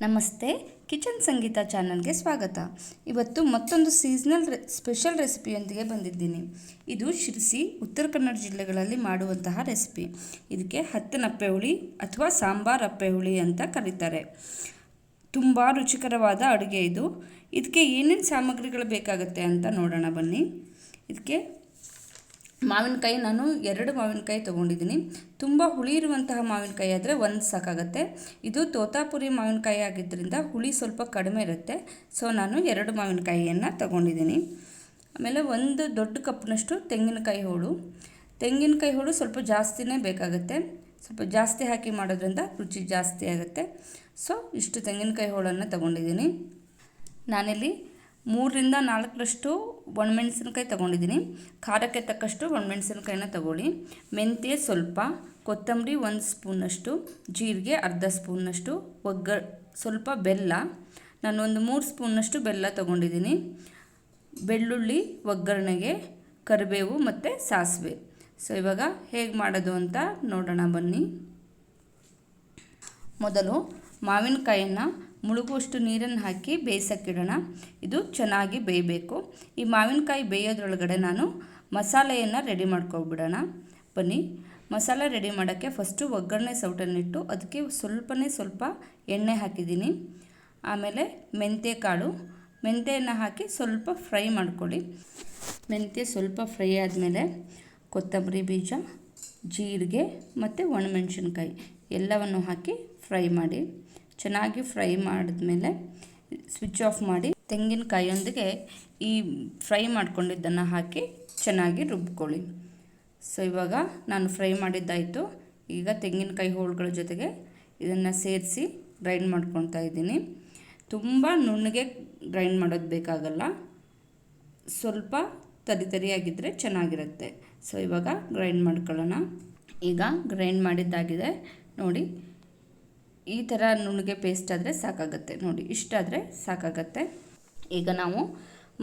ನಮಸ್ತೆ. ಕಿಚನ್ ಸಂಗೀತ ಚಾನಲ್ಗೆ ಸ್ವಾಗತ. ಇವತ್ತು ಮತ್ತೊಂದು ಸೀಸ್ನಲ್ ರೆ, ಸ್ಪೆಷಲ್ ರೆಸಿಪಿಯೊಂದಿಗೆ ಬಂದಿದ್ದೀನಿ. ಇದು ಶಿರಸಿ, ಉತ್ತರ ಕನ್ನಡ ಜಿಲ್ಲೆಗಳಲ್ಲಿ ಮಾಡುವಂತಹ ರೆಸಿಪಿ. ಇದಕ್ಕೆ ಹತ್ತನಪ್ಪೆ ಹುಳಿ ಅಥವಾ ಸಾಂಬಾರ್ ಅಪ್ಪೆ ಹುಳಿ ಅಂತ ಕರೀತಾರೆ. ತುಂಬ ರುಚಿಕರವಾದ ಅಡುಗೆ ಇದು. ಇದಕ್ಕೆ ಏನೇನು ಸಾಮಗ್ರಿಗಳು ಬೇಕಾಗುತ್ತೆ ಅಂತ ನೋಡೋಣ ಬನ್ನಿ. ಇದಕ್ಕೆ ಮಾವಿನಕಾಯಿ ನಾನು ಎರಡು ಮಾವಿನಕಾಯಿ ತೊಗೊಂಡಿದ್ದೀನಿ. ತುಂಬ ಹುಳಿ ಇರುವಂತಹ ಮಾವಿನಕಾಯಿ ಆದರೆ ಒಂದು ಸಾಕಾಗುತ್ತೆ. ಇದು ತೋತಾಪುರಿ ಮಾವಿನಕಾಯಿ ಆಗಿದ್ದರಿಂದ ಹುಳಿ ಸ್ವಲ್ಪ ಕಡಿಮೆ ಇರುತ್ತೆ. ಸೊ ನಾನು ಎರಡು ಮಾವಿನಕಾಯಿಯನ್ನು ತಗೊಂಡಿದ್ದೀನಿ. ಆಮೇಲೆ ಒಂದು ದೊಡ್ಡ ಕಪ್ನಷ್ಟು ತೆಂಗಿನಕಾಯಿ ಹೋಳು. ತೆಂಗಿನಕಾಯಿ ಹೋಳು ಸ್ವಲ್ಪ ಜಾಸ್ತಿನೇ ಬೇಕಾಗುತ್ತೆ. ಸ್ವಲ್ಪ ಜಾಸ್ತಿ ಹಾಕಿ ಮಾಡೋದ್ರಿಂದ ರುಚಿ ಜಾಸ್ತಿ ಆಗುತ್ತೆ. ಸೊ ಇಷ್ಟು ತೆಂಗಿನಕಾಯಿ ಹೋಳನ್ನು ತಗೊಂಡಿದ್ದೀನಿ. ನಾನಿಲ್ಲಿ ಮೂರರಿಂದ ನಾಲ್ಕರಷ್ಟು ಒಣಮೆಣಸಿನ್ಕಾಯಿ ತೊಗೊಂಡಿದ್ದೀನಿ. ಖಾರಕ್ಕೆ ತಕ್ಕಷ್ಟು ಒಣಮೆಣಸಿನ್ಕಾಯಿನ ತಗೊಳ್ಳಿ. ಮೆಂತ್ಯ ಸ್ವಲ್ಪ, ಕೊತ್ತಂಬರಿ ಒಂದು ಸ್ಪೂನಷ್ಟು, ಜೀರಿಗೆ ಅರ್ಧ ಸ್ಪೂನಷ್ಟು, ಒಗ್ಗ ಸ್ವಲ್ಪ ಬೆಲ್ಲ. ನಾನು ಒಂದು ಮೂರು ಸ್ಪೂನಷ್ಟು ಬೆಲ್ಲ ತೊಗೊಂಡಿದ್ದೀನಿ. ಬೆಳ್ಳುಳ್ಳಿ, ಒಗ್ಗರಣೆಗೆ, ಕರಿಬೇವು ಮತ್ತು ಸಾಸಿವೆ. ಸೊ ಇವಾಗ ಹೇಗೆ ಮಾಡೋದು ಅಂತ ನೋಡೋಣ ಬನ್ನಿ. ಮೊದಲು ಮಾವಿನಕಾಯನ್ನು ಮುಳುಗುವಷ್ಟು ನೀರನ್ನು ಹಾಕಿ ಬೇಯಿಸೋಕ್ಕಿಡೋಣ. ಇದು ಚೆನ್ನಾಗಿ ಬೇಯಬೇಕು. ಈ ಮಾವಿನಕಾಯಿ ಬೇಯೋದ್ರೊಳಗಡೆ ನಾನು ಮಸಾಲೆಯನ್ನು ರೆಡಿ ಮಾಡ್ಕೊಬಿಡೋಣ. ಬನ್ನಿ, ಮಸಾಲೆ ರೆಡಿ ಮಾಡೋಕ್ಕೆ ಫಸ್ಟು ಒಗ್ಗರಣೆ ಸೌಟನ್ನಿಟ್ಟು ಅದಕ್ಕೆ ಸ್ವಲ್ಪನೇ ಸ್ವಲ್ಪ ಎಣ್ಣೆ ಹಾಕಿದ್ದೀನಿ. ಆಮೇಲೆ ಮೆಂತ್ಯ ಕಾಳು. ಮೆಂತ್ಯನ ಹಾಕಿ ಸ್ವಲ್ಪ ಫ್ರೈ ಮಾಡ್ಕೊಳ್ಳಿ. ಮೆಂತ್ಯ ಸ್ವಲ್ಪ ಫ್ರೈ ಆದಮೇಲೆ ಕೊತ್ತಂಬರಿ ಬೀಜ, ಜೀರಿಗೆ ಮತ್ತು ಒಣಮೆಣಸಿನ್ಕಾಯಿ ಎಲ್ಲವನ್ನು ಹಾಕಿ ಫ್ರೈ ಮಾಡಿ. ಚೆನ್ನಾಗಿ ಫ್ರೈ ಮಾಡಿದ್ಮೇಲೆ ಸ್ವಿಚ್ ಆಫ್ ಮಾಡಿ ತೆಂಗಿನಕಾಯಿಯೊಂದಿಗೆ ಈ ಫ್ರೈ ಮಾಡ್ಕೊಂಡಿದ್ದನ್ನು ಹಾಕಿ ಚೆನ್ನಾಗಿ ರುಬ್ಕೊಳ್ಳಿ. ಸೊ, ಇವಾಗ ನಾನು ಫ್ರೈ ಮಾಡಿದ್ದಾಯಿತು. ಈಗ ತೆಂಗಿನಕಾಯಿ ಹೋಳುಗಳ ಜೊತೆಗೆ ಇದನ್ನು ಸೇರಿಸಿ ಗ್ರೈಂಡ್ ಮಾಡ್ಕೊತಾ ಇದ್ದೀನಿ. ತುಂಬ ನುಣ್ಣಗೆ ಗ್ರೈಂಡ್ ಮಾಡೋದು ಬೇಕಾಗಲ್ಲ. ಸ್ವಲ್ಪ ತರಿ ತರಿಯಾಗಿದ್ದರೆ ಚೆನ್ನಾಗಿರುತ್ತೆ. ಸೊ, ಇವಾಗ ಗ್ರೈಂಡ್ ಮಾಡ್ಕೊಳ್ಳೋಣ. ಈಗ ಗ್ರೈಂಡ್ ಮಾಡಿದ್ದಾಗಿದೆ. ನೋಡಿ ಈ ಥರ ನುಣ್ಣಗೆ ಪೇಸ್ಟ್ ಆದರೆ ಸಾಕಾಗತ್ತೆ. ನೋಡಿ ಇಷ್ಟಾದರೆ ಸಾಕಾಗತ್ತೆ. ಈಗ ನಾವು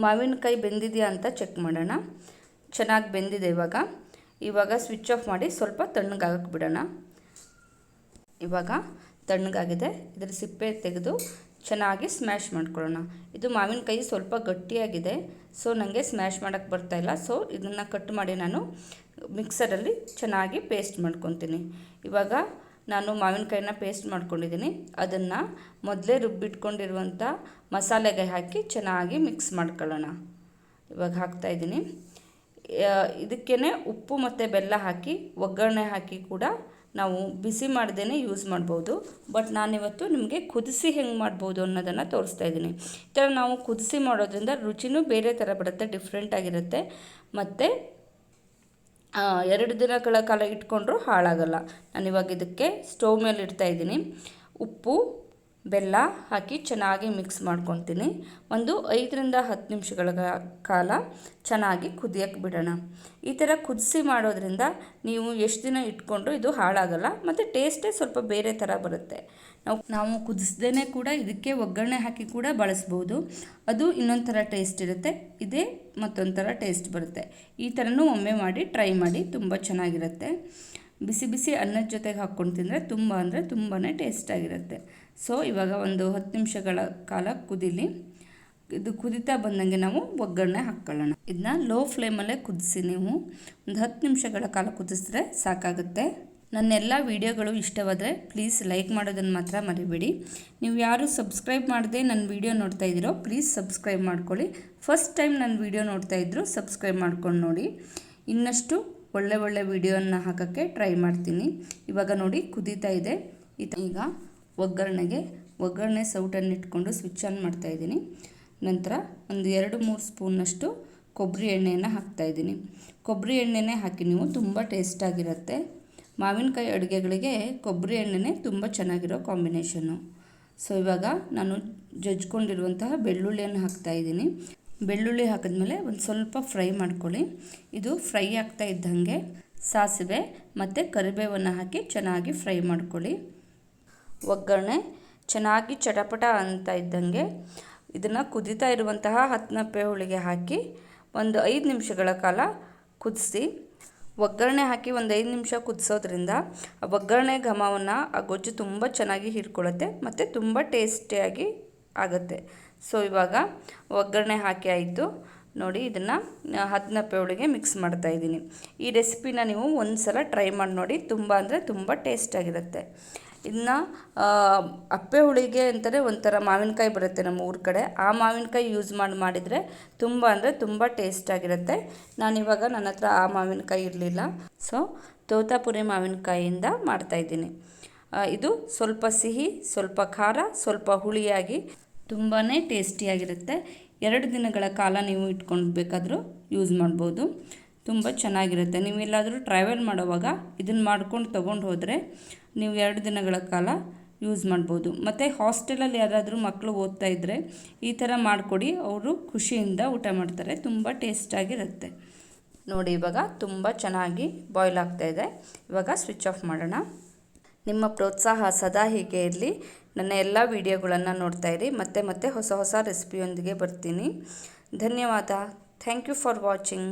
ಮಾವಿನಕಾಯಿ ಬೆಂದಿದೆಯಾ ಅಂತ ಚೆಕ್ ಮಾಡೋಣ. ಚೆನ್ನಾಗಿ ಬೆಂದಿದೆ ಇವಾಗ. ಇವಾಗ ಸ್ವಿಚ್ ಆಫ್ ಮಾಡಿ ಸ್ವಲ್ಪ ತಣ್ಣಗಾಗಕ್ಕೆ ಬಿಡೋಣ. ಇವಾಗ ತಣ್ಣಗಾಗಿದೆ. ಇದರ ಸಿಪ್ಪೆ ತೆಗೆದು ಚೆನ್ನಾಗಿ ಸ್ಮ್ಯಾಶ್ ಮಾಡ್ಕೊಳ್ಳೋಣ. ಇದು ಮಾವಿನಕಾಯಿ ಸ್ವಲ್ಪ ಗಟ್ಟಿಯಾಗಿದೆ ಸೊ ನನಗೆ ಸ್ಮ್ಯಾಶ್ ಮಾಡೋಕ್ಕೆ ಬರ್ತಾಯಿಲ್ಲ ಸೊ ಇದನ್ನು ಕಟ್ ಮಾಡಿ ನಾನು ಮಿಕ್ಸರಲ್ಲಿ ಚೆನ್ನಾಗಿ ಪೇಸ್ಟ್ ಮಾಡ್ಕೊತೀನಿ. ಇವಾಗ ನಾನು ಮಾವಿನಕಾಯಿನ ಪೇಸ್ಟ್ ಮಾಡ್ಕೊಂಡಿದ್ದೀನಿ. ಅದನ್ನು ಮೊದಲೇ ರುಬ್ಬಿಟ್ಕೊಂಡಿರುವಂಥ ಮಸಾಲೆಗೆ ಹಾಕಿ ಚೆನ್ನಾಗಿ ಮಿಕ್ಸ್ ಮಾಡ್ಕೊಳ್ಳೋಣ. ಇವಾಗ ಹಾಕ್ತಾಯಿದ್ದೀನಿ ಇದಕ್ಕೇ ಉಪ್ಪು ಮತ್ತು ಬೆಲ್ಲ ಹಾಕಿ, ಒಗ್ಗರಣೆ ಹಾಕಿ ಕೂಡ ನಾವು ಬಿಸಿ ಮಾಡ್ದೇ ಯೂಸ್ ಮಾಡ್ಬೋದು. ಬಟ್ ನಾನಿವತ್ತು ನಿಮಗೆ ಕುದಿಸಿ ಹೆಂಗೆ ಮಾಡ್ಬೋದು ಅನ್ನೋದನ್ನು ತೋರಿಸ್ತಾ ಇದ್ದೀನಿ. ಈ ಥರ ನಾವು ಕುದಿಸಿ ಮಾಡೋದ್ರಿಂದ ರುಚಿನೂ ಬೇರೆ ಥರ ಬರುತ್ತೆ ಡಿಫ್ರೆಂಟಾಗಿರುತ್ತೆ ಮತ್ತು ಎರಡು ದಿನಗಳ ಕಾಲ ಇಟ್ಕೊಂಡ್ರೂ ಹಾಳಾಗಲ್ಲ. ನಾನು ಇವಾಗ ಇದಕ್ಕೆ ಸ್ಟವ್ ಮೇಲೆ ಇಡ್ತಾಯಿದ್ದೀನಿ ಉಪ್ಪು ಬೆಲ್ಲ ಹಾಕಿ ಚೆನ್ನಾಗಿ ಮಿಕ್ಸ್ ಮಾಡ್ಕೊತೀನಿ ಒಂದು ಐದರಿಂದ ಹತ್ತು ನಿಮಿಷಗಳ ಕಾಲ ಚೆನ್ನಾಗಿ ಕುದಿಯೋಕ್ಕೆ ಬಿಡೋಣ. ಈ ಥರ ಕುದಿಸಿ ಮಾಡೋದ್ರಿಂದ ನೀವು ಎಷ್ಟು ದಿನ ಇಟ್ಕೊಂಡ್ರೂ ಇದು ಹಾಳಾಗಲ್ಲ ಮತ್ತು ಟೇಸ್ಟೇ ಸ್ವಲ್ಪ ಬೇರೆ ಥರ ಬರುತ್ತೆ. ನಾವು ನಾವು ಕುದಿಸ್ದೇ ಕೂಡ ಇದಕ್ಕೆ ಒಗ್ಗರಣೆ ಹಾಕಿ ಕೂಡ ಬಳಸ್ಬೋದು. ಅದು ಇನ್ನೊಂದು ಟೇಸ್ಟ್ ಇರುತ್ತೆ. ಇದೇ ಮತ್ತೊಂಥರ ಟೇಸ್ಟ್ ಬರುತ್ತೆ. ಈ ಥರನೂ ಒಮ್ಮೆ ಮಾಡಿ ಟ್ರೈ ಮಾಡಿ ತುಂಬ ಚೆನ್ನಾಗಿರುತ್ತೆ. ಬಿಸಿ ಬಿಸಿ ಅನ್ನದ ಜೊತೆಗೆ ಹಾಕ್ಕೊಂಡು ತಿಂದರೆ ತುಂಬ ಅಂದರೆ ತುಂಬಾ ಟೇಸ್ಟಾಗಿರುತ್ತೆ ಸೊ ಇವಾಗ ಒಂದು ಹತ್ತು ನಿಮಿಷಗಳ ಕಾಲ ಕುದಿಲಿ. ಇದು ಕುದಿತಾ ಬಂದಂಗೆ ನಾವು ಒಗ್ಗರಣೆ ಹಾಕ್ಕೊಳ್ಳೋಣ ಇದನ್ನ ಲೋ ಫ್ಲೇಮಲ್ಲೇ ಕುದಿಸಿ ನೀವು. ಒಂದು ಹತ್ತು ನಿಮಿಷಗಳ ಕಾಲ ಕುದಿಸಿದ್ರೆ ಸಾಕಾಗುತ್ತೆ. ನನ್ನೆಲ್ಲ ವೀಡಿಯೋಗಳು ಇಷ್ಟವಾದರೆ ಪ್ಲೀಸ್ ಲೈಕ್ ಮಾಡೋದನ್ನು ಮಾತ್ರ ಮರಿಬೇಡಿ. ನೀವು ಯಾರು ಸಬ್ಸ್ಕ್ರೈಬ್ ಮಾಡದೆ ನನ್ನ ವೀಡಿಯೋ ನೋಡ್ತಾ ಇದ್ದೀರೋ ಪ್ಲೀಸ್ ಸಬ್ಸ್ಕ್ರೈಬ್ ಮಾಡ್ಕೊಳ್ಳಿ. ಫಸ್ಟ್ ಟೈಮ್ ನನ್ನ ವೀಡಿಯೋ ನೋಡ್ತಾ ಇದ್ದರು ಸಬ್ಸ್ಕ್ರೈಬ್ ಮಾಡ್ಕೊಂಡು ನೋಡಿ. ಇನ್ನಷ್ಟು ಒಳ್ಳೆ ಒಳ್ಳೆ ವಿಡಿಯೋನ ಹಾಕೋಕ್ಕೆ ಟ್ರೈ ಮಾಡ್ತೀನಿ. ಇವಾಗ ನೋಡಿ ಕುದೀತಾ ಇದೆ. ಈಗ ಒಗ್ಗರಣೆಗೆ ಒಗ್ಗರಣೆ ಸೌಟನ್ನು ಇಟ್ಕೊಂಡು ಸ್ವಿಚ್ ಆನ್ ಮಾಡ್ತಾಯಿದ್ದೀನಿ ನಂತರ ಒಂದು ಎರಡು ಮೂರು ಸ್ಪೂನಷ್ಟು ಕೊಬ್ಬರಿ ಎಣ್ಣೆಯನ್ನು ಹಾಕ್ತಾಯಿದ್ದೀನಿ ಕೊಬ್ಬರಿ ಎಣ್ಣೆನೇ ಹಾಕಿ ನೀವು ತುಂಬ ಟೇಸ್ಟಾಗಿರುತ್ತೆ ಮಾವಿನಕಾಯಿ ಅಡುಗೆಗಳಿಗೆ ಕೊಬ್ಬರಿ ಎಣ್ಣೆನೇ ತುಂಬ ಚೆನ್ನಾಗಿರೋ ಕಾಂಬಿನೇಷನ್ನು. ಸೊ ಇವಾಗ ನಾನು ಜಜ್ಕೊಂಡಿರುವಂತಹ ಬೆಳ್ಳುಳ್ಳಿಯನ್ನು ಹಾಕ್ತಾಯಿದ್ದೀನಿ ಬೆಳ್ಳುಳ್ಳಿ ಹಾಕಿದ್ಮೇಲೆ ಒಂದು ಸ್ವಲ್ಪ ಫ್ರೈ ಮಾಡ್ಕೊಳ್ಳಿ. ಇದು ಫ್ರೈ ಆಗ್ತಾ ಇದ್ದಂಗೆ ಸಾಸಿವೆ ಮತ್ತು ಕರಿಬೇವನ್ನು ಹಾಕಿ ಚೆನ್ನಾಗಿ ಫ್ರೈ ಮಾಡ್ಕೊಳ್ಳಿ. ಒಗ್ಗರಣೆ ಚೆನ್ನಾಗಿ ಚಟಪಟ ಅಂತ ಇದ್ದಂಗೆ ಇದನ್ನು ಕುದೀತಾ ಇರುವಂತಹ ಹತ್ತನಪ್ಪೆ ಹೋಳಿಗೆ ಹಾಕಿ ಒಂದು ಐದು ನಿಮಿಷಗಳ ಕಾಲ ಕುದಿಸಿ. ಒಗ್ಗರಣೆ ಹಾಕಿ ಒಂದು ಐದು ನಿಮಿಷ ಕುದಿಸೋದ್ರಿಂದ ಆ ಒಗ್ಗರಣೆ ಘಮವನ್ನು ಆ ಗೊಜ್ಜು ತುಂಬ ಚೆನ್ನಾಗಿ ಹೀರ್ಕೊಳ್ಳುತ್ತೆ ಮತ್ತು ತುಂಬ ಟೇಸ್ಟಿಯಾಗಿ ಆಗುತ್ತೆ. ಸೊ ಇವಾಗ ಒಗ್ಗರಣೆ ಹಾಕಿ ಆಯಿತು. ನೋಡಿ, ಇದನ್ನು ಹದಿನಪ್ಪೆ ಒಳಗೆ ಮಿಕ್ಸ್ ಮಾಡ್ತಾ ಇದ್ದೀನಿ. ಈ ರೆಸಿಪಿನ ನೀವು ಒಂದು ಸಲ ಟ್ರೈ ಮಾಡಿ ನೋಡಿ, ತುಂಬ ಅಂದರೆ ತುಂಬ ಟೇಸ್ಟಾಗಿರುತ್ತೆ ಇನ್ನು ಅಪ್ಪೆ ಹುಳಿಗೆ ಅಂತಲೇ ಒಂಥರ ಮಾವಿನಕಾಯಿ ಬರುತ್ತೆ ನಮ್ಮ ಊರ ಕಡೆ. ಆ ಮಾವಿನಕಾಯಿ ಯೂಸ್ ಮಾಡಿ, ಮಾಡಿದರೆ ತುಂಬ ಅಂದರೆ ತುಂಬ ಟೇಸ್ಟಾಗಿರುತ್ತೆ ನಾನಿವಾಗ ನನ್ನ ಹತ್ರ ಆ ಮಾವಿನಕಾಯಿ ಇರಲಿಲ್ಲ. ಸೊ ತೋತಾಪುರಿ ಮಾವಿನಕಾಯಿಯಿಂದ ಮಾಡ್ತಾಯಿದ್ದೀನಿ ಇದು ಸ್ವಲ್ಪ ಸಿಹಿ, ಸ್ವಲ್ಪ ಖಾರ, ಸ್ವಲ್ಪ ಹುಳಿಯಾಗಿ ತುಂಬಾ ಟೇಸ್ಟಿಯಾಗಿರುತ್ತೆ. ಎರಡು ದಿನಗಳ ಕಾಲ ನೀವು ಇಟ್ಕೊಂಡು ಬೇಕಾದರೂ ಯೂಸ್ ಮಾಡ್ಬೋದು. ತುಂಬ ಚೆನ್ನಾಗಿರುತ್ತೆ. ನೀವೆಲ್ಲಾದರೂ ಟ್ರಾವೆಲ್ ಮಾಡುವಾಗ ಇದನ್ನು ಮಾಡ್ಕೊಂಡು ತೊಗೊಂಡು ಹೋದರೆ ನೀವು ಎರಡು ದಿನಗಳ ಕಾಲ ಯೂಸ್ ಮಾಡ್ಬೋದು. ಮತ್ತು ಹಾಸ್ಟೆಲಲ್ಲಿ ಯಾರಾದರೂ ಮಕ್ಕಳು ಓದ್ತಾ ಇದ್ದರೆ ಈ ಥರ ಮಾಡಿಕೊಡಿ. ಅವರು ಖುಷಿಯಿಂದ ಊಟ ಮಾಡ್ತಾರೆ. ತುಂಬ ಟೇಸ್ಟಾಗಿರುತ್ತೆ. ನೋಡಿ, ಇವಾಗ ತುಂಬ ಚೆನ್ನಾಗಿ ಬಾಯ್ಲ್ ಆಗ್ತಾಯಿದೆ ಇವಾಗ ಸ್ವಿಚ್ ಆಫ್ ಮಾಡೋಣ. ನಿಮ್ಮ ಪ್ರೋತ್ಸಾಹ ಸದಾ ಹೀಗೆ ಇರಲಿ. ನನ್ನ ಎಲ್ಲ ವಿಡಿಯೋಗಳನ್ನು ನೋಡ್ತಾ ಇರಿ. ಮತ್ತೆ ಮತ್ತೆ ಹೊಸ ಹೊಸ ರೆಸಿಪಿಯೊಂದಿಗೆ ಬರ್ತೀನಿ. ಧನ್ಯವಾದ. Thank you for watching